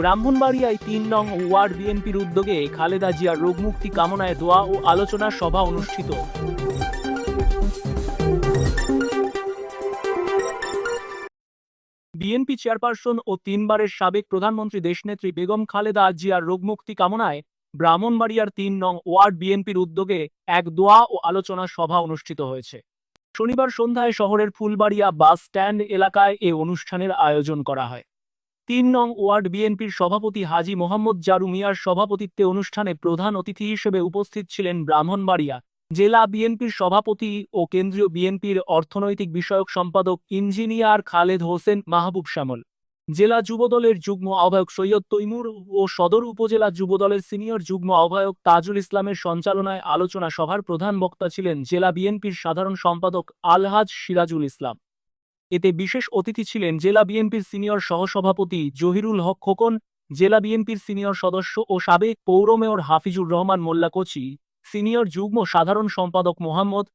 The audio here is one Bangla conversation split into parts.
ব্রাহ্মণবাড়িয়ায় তিন নং ওয়ার্ড বিএনপির উদ্যোগে খালেদা জিয়ার রোগমুক্তি কামনায় দোয়া ও আলোচনা সভা অনুষ্ঠিত। বিএনপি চেয়ারপারসন ও তিনবারের সাবেক প্রধানমন্ত্রী দেশনেত্রী বেগম খালেদা জিয়ার রোগমুক্তি কামনায় ব্রাহ্মণবাড়িয়ার তিন নং ওয়ার্ড বিএনপির উদ্যোগে এক দোয়া ও আলোচনা সভা অনুষ্ঠিত হয়েছে। শনিবার সন্ধ্যায় শহরের ফুলবাড়িয়া বাস স্ট্যান্ড এলাকায় এ অনুষ্ঠানের আয়োজন করা হয়। তিন নং ওয়ার্ড বিএনপির সভাপতি হাজি মোহাম্মদ জারু মিয়ার সভাপতিত্বে অনুষ্ঠানে প্রধান অতিথি হিসেবে উপস্থিত ছিলেন ব্রাহ্মণবাড়িয়া জেলা বিএনপির সভাপতি ও কেন্দ্রীয় বিএনপির অর্থনৈতিক বিষয়ক সম্পাদক ইঞ্জিনিয়ার খালেদ হোসেন মাহবুব শ্যামল, জেলা যুবদলের যুগ্ম আহ্বায়ক সৈয়দ তৈমুর ও সদর উপজেলা যুবদলের সিনিয়র যুগ্ম আহ্বায়ক তাজুল ইসলামের সঞ্চালনায় আলোচনা সভার প্রধান বক্তা ছিলেন জেলা বিএনপির সাধারণ সম্পাদক আলহাজ সিরাজুল ইসলাম। এতে বিশেষ অতিথি ছিলেন জেলা বিএনপির সিনিয়র সহসভাপতি জহিরুল হক খোকন, জেলা বিএনপির সিনিয়র সদস্য ও সাবেক পৌর মেয়র হাফিজুর রহমান মোল্লা কোচি, সিনিয়র যুগ্ম সাধারণ সম্পাদক মোহাম্মদ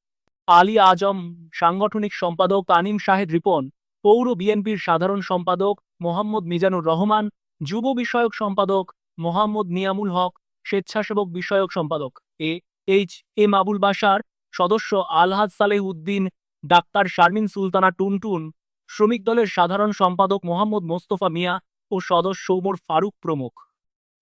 আলী আজম, সাংগঠনিক সম্পাদক তানিম শাহেদ রিপন, পৌর বিএনপির সাধারণ সম্পাদক মোহাম্মদ মিজানুর রহমান, যুব বিষয়ক সম্পাদক মোহাম্মদ নিয়ামুল হক, স্বেচ্ছাসেবক বিষয়ক সম্পাদক A H M Abul Bashar, সদস্য আলহাজ সালেহ উদ্দিন ডাক্তার শারমিন সুলতানা টুনটুন, শ্রমিক দলের সাধারণ সম্পাদক মোহাম্মদ মোস্তফা মিয়া ও সদস্য ওমর ফারুক প্রমুখ।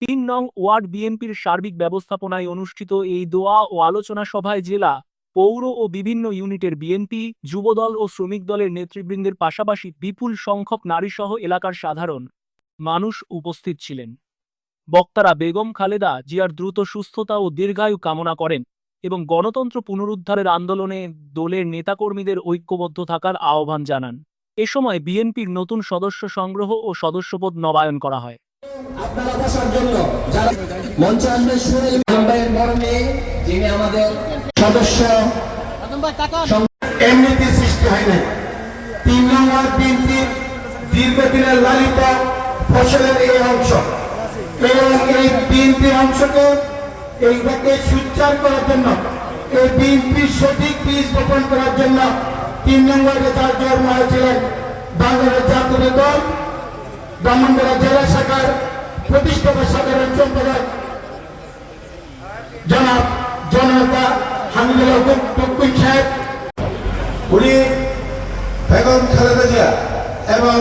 তিন নং ওয়ার্ড বিএনপির সার্বিক ব্যবস্থাপনায় অনুষ্ঠিত এই দোয়া ও আলোচনা সভায় জেলা, পৌর ও বিভিন্ন ইউনিটের বিএনপি, যুবদল ও শ্রমিক দলের নেতৃবৃন্দের পাশাপাশি বিপুল সংখ্যক নারীসহ এলাকার সাধারণ মানুষ উপস্থিত ছিলেন। বক্তারা বেগম খালেদা জিয়ার দ্রুত সুস্থতা ও দীর্ঘায়ু কামনা করেন। এবং গণতন্ত্র পুনরুদ্ধারের আন্দোলনে দলের নেতাকর্মীদের ঐক্যবদ্ধ থাকার আহ্বান জানান। এ সময় বিএনপির নতুন সদস্য সংগ্রহ ও সদস্যপদ নবায়ন করা হয়। আপনারা বসার জন্য যারা মঞ্চে আসবে সুরেল ভাইয়ের বড় মেয়ে যিনি আমাদের সদস্য এমনিতে সৃষ্টি হয় নাই। তিন নম্বর বিএনপির দীর্ঘদিনের লালিত ফসলের এই অংশ। এবং এই বিএনপির অংশকে এইটাকে সুচ্চার করার জন্য, এই বিএনপির সঠিক বীজ বপন করার জন্য তিন নম্বরে তার জন্ম হয়েছিলেন বাংলাদেশ জাতীয় দল ব্রাহ্মণবাড়া জেলা শাখার প্রতিষ্ঠাতা সাধারণ সম্পাদক জনাব জননেতা হামিদুল্লাহ সাহেব। উনি বেগম খালেদা জিয়া এবং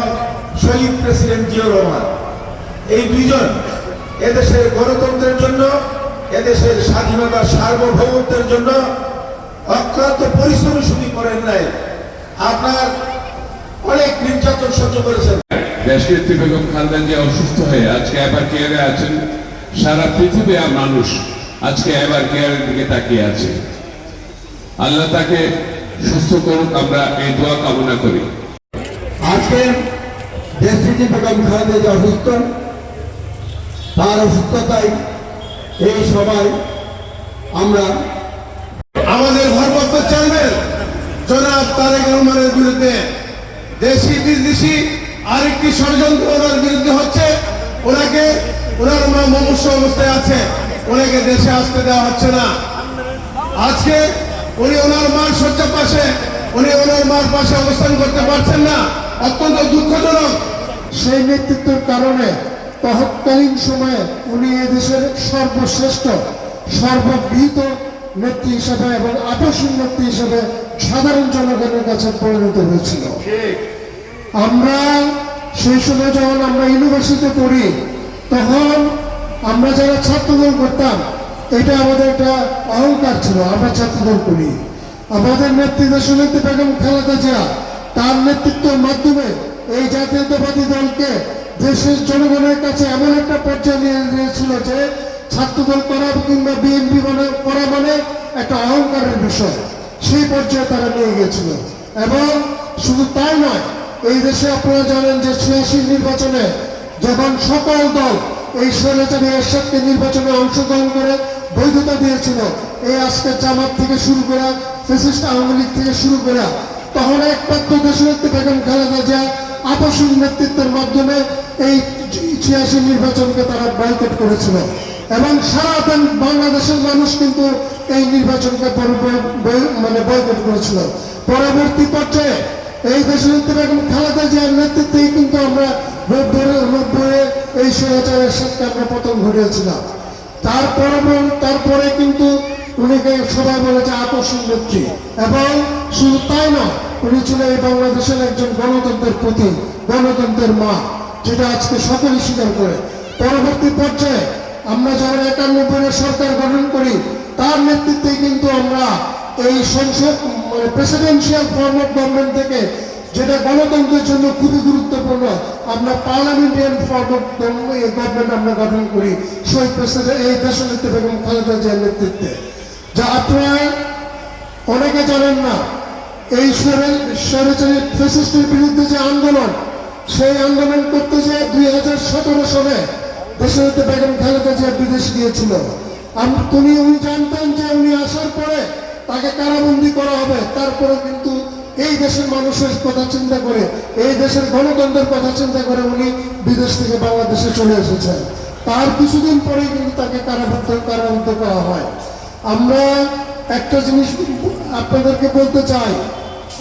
শহীদ প্রেসিডেন্ট জিয়াউর রহমান। এই দুইজন এদেশের গণতন্ত্রের জন্য এদেশের স্বাধীনতা সার্বভৌমত্বের জন্য অক্লান্ত পরিশ্রম শুধু করেন নাই আপনার অনেক নির্যাতন সহ্য করেছেন। দেশনেত্রী বেগম খালেদা জিয়া অসুস্থ হয়ে আজকে এবার কেয়ারে আছেন সারা পৃথিবী আর মানুষ আজকে এবার কেয়ারের দিকে তাকিয়ে আছে। আল্লাহ তাকে সুস্থ করুক আমরা এই দোয়া কামনা করি। আজকে দেশটিতে বেগম খালেদা যে অসুস্থ তার অসুস্থতায় এই সবাই আমরা আমাদের ভারপ্রাপ্ত চেয়ারম্যান জনাব তারেক রহমানের বিরুদ্ধে দেশি বিদেশি আরেকটি ষড়যন্ত্র ওনার বিরুদ্ধে হচ্ছে, ওনাকে ওনার মা মমস্য অবস্থায় আছে, ওনাকে দেশে আসতে দেওয়া হচ্ছে না। আজকে উনি ওনার মার শয্যা পাশে, উনি ওনার মার পাশে অবস্থান করতে পারছেন না। অত্যন্ত দুঃখজনক। সেই নেতৃত্বের কারণে তহৎকালীন সময়ে উনি এদেশের সর্বশ্রেষ্ঠ সর্ববৃহৎ নেত্রী হিসেবে এবং আকর্ষণ নেত্রী হিসেবে সাধারণ জনগণের কাছে পরিণত হয়েছিল। আমরা সেই সময় যখন আমরা ইউনিভার্সিটিতে পড়ি তখন আমরা যারা ছাত্রদল করতাম এটা আমাদের একটা অহংকার ছিল আমরা ছাত্রদল করি। আমাদের নেতৃত্ব সুনেত্রী বেগম খালেদা জিয়া তার নেতৃত্বের মাধ্যমে এই জাতীয়তাবাদী দলকে দেশের জনগণের কাছে এমন একটা পর্যায়ে নিয়ে গিয়েছিল যে ছাত্রদল করা কিংবা বিএনপি মানে করা মানে একটা অহংকারের বিষয়। সেই পর্যায়ে তারা নিয়ে গিয়েছিল। এবং শুধু তাই নয়, এই দেশে আপনারা জানেন যে ছিয়াশি নির্বাচনে যখন সকল দল এই স্বৈরাচারী এরশাদকে নির্বাচনে অংশগ্রহণ করে বৈধতা দিয়েছিল, এই আজকে জামাত থেকে শুরু করা ফেসিস্ট আওয়ামী লীগ থেকে শুরু করা তখন একমাত্র দেশনেত্রী বেগম খালেদা জিয়া আপসীন নেতৃত্বের মাধ্যমে এই ছিয়াশি নির্বাচনকে তারা বয়কট করেছিল। এবং সারা বাংলাদেশের মানুষ কিন্তু এই নির্বাচনকে মানে বয়কট করেছিল। পরবর্তী পর্যায়ে এই দেশনেত্রী বেগম খালেদা জিয়ার নেতৃত্বেই কিন্তু আমরা নব্বই নব্বই এই স্বৈরাচারের সাথে আমরা পতন ঘটিয়েছিলাম। তারপরে তারপরে কিন্তু উনিকে সবাই বলেছে আকর্ষণ নেত্রী। এবং শুধু তাই নয়, উনি ছিলেন এই বাংলাদেশের একজন গণতন্ত্রের প্রতি, গণতন্ত্রের মা, যেটা আজকে সকলেই স্বীকার করে। পরবর্তী পর্যায়ে আমরা যখন একানব্বই সরকার গঠন করি, তার নেতৃত্বে কিন্তু আমরা এই সংসদ মানে প্রেসিডেন্সিয়াল ফর্ম অফ গভর্নমেন্ট থেকে যেটা গণতন্ত্রের জন্য খুবই গুরুত্বপূর্ণ, আমরা পার্লামেন্টারিয়ান ফর্ম অফ গভর্নমেন্ট আমরা গঠন করি শহীদ প্রেসিডেন্ট এই দেশনেত্রী বেগম খালেদা জিয়ার নেতৃত্বে। যা আপনারা অনেকে জানেন না, এই ফেসিস্টের বিরুদ্ধে যে আন্দোলন, সেই আন্দোলন করতে যে দুই হাজার সতেরো সালে দেশের বেগম খালেদা জিয়া বিদেশ গিয়েছিল। তিনি উনি জানতেন যে উনি আসার পরে তাকে কারাবন্দি করা হবে। তারপরে কিন্তু এই দেশের মানুষের কথা চিন্তা করে, এই দেশের গণতন্ত্রের কথা চিন্তা করে উনি বিদেশ থেকে বাংলাদেশে চলে এসেছেন। তার কিছুদিন পরেই কিন্তু তাকে কারাবদ্ধ কারাবদ্ধ করা হয়। আমরা একটা জিনিস আপনাদেরকে বলতে চাই।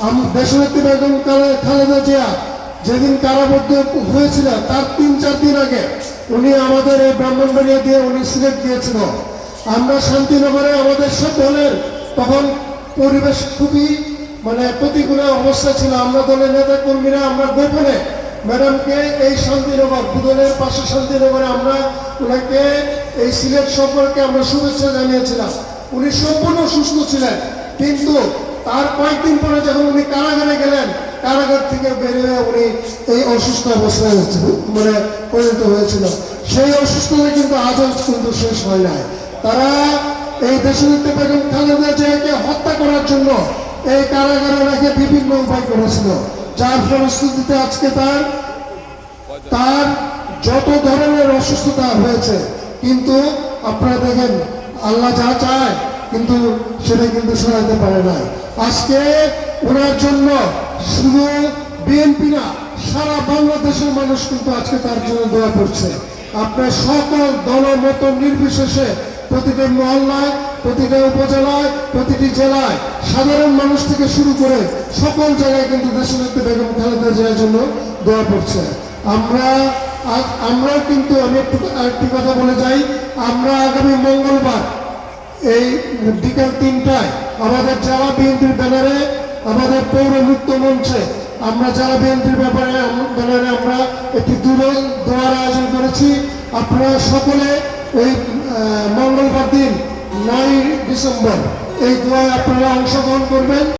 আম- বেগম খালে- খালেদা জিয়া যেদিন কারাবদ্ধ হয়েছিল, তার তিন, চার দিন আগে উনি আমাদের এই ব্রাহ্মণবাড়িয়া দিয়ে উনি সিলেট দিয়েছিল আমরা শান্তিনগরে আমাদের সব দলের তখন পরিবেশ খুবই মানে প্রতিকূল অবস্থা ছিল। আমরা দলের নেতা কর্মীরা আমরা গোপনে ম্যাডামকে এই শান্তিনগর দুদলের পাশে শান্তিনগরে আমরা ওনাকে এই সিলেট সম্পর্কে আমরা শুভেচ্ছা জানিয়েছিলাম। উনি সম্পূর্ণ সুস্থ ছিলেন। কিন্তু তার কয়েকদিন পরে যখন উনি কারাগারে গেলেন, কারাগার থেকে বেরিয়ে উনি এই অসুস্থ অবস্থায় মানে পরিণত হয়েছিল। সেই অসুস্থতা কিন্তু আজও কিন্তু শেষ হয় নাই। তারা এই দেশনেত্রী বেগম খালেদা জিয়াকে হত্যা করার জন্য এই কারাগারে রেখে বিভিন্ন উপায় করেছিল। যার ফলশ্রুতিতে আজকে তার তার যত ধরনের অসুস্থতা হয়েছে, কিন্তু আপনারা দেখেন আল্লাহ যা চায়, কিন্তু সেটা কিন্তু শোনাতে পারে না আজকে ওনার জন্য শুধু বিএনপি না, সারা বাংলাদেশের মানুষ কিন্তু আজকে তার জন্য দোয়া করছে। আপনার সকল দলমত নির্বিশেষে প্রতিটি মহল্লায়, প্রতিটা উপজেলায়, প্রতিটি জেলায় সাধারণ মানুষ থেকে শুরু করে সকল জায়গায় কিন্তু দেশনেত্রী বেগম খালেদা জিয়ার জন্য দোয়া করছে। আমরা আ- আমরাও কিন্তু আমি একটু আরেকটি কথা বলে যাই। আমরা আগামী মঙ্গলবার এই বিকাল তিনটায় আমাদের জেলা বিএনপির ব্যানারে, আমাদের পৌর মুক্ত মঞ্চে আমরা জেলা বিএনপির ব্যাপারে ব্যানারে আমরা একটি দূর দোয়ার আয়োজন করেছি। আপনারা সকলে এই মঙ্গলবার দিন নয় ডিসেম্বর এই দোয়ায় আপনারা অংশগ্রহণ করবেন।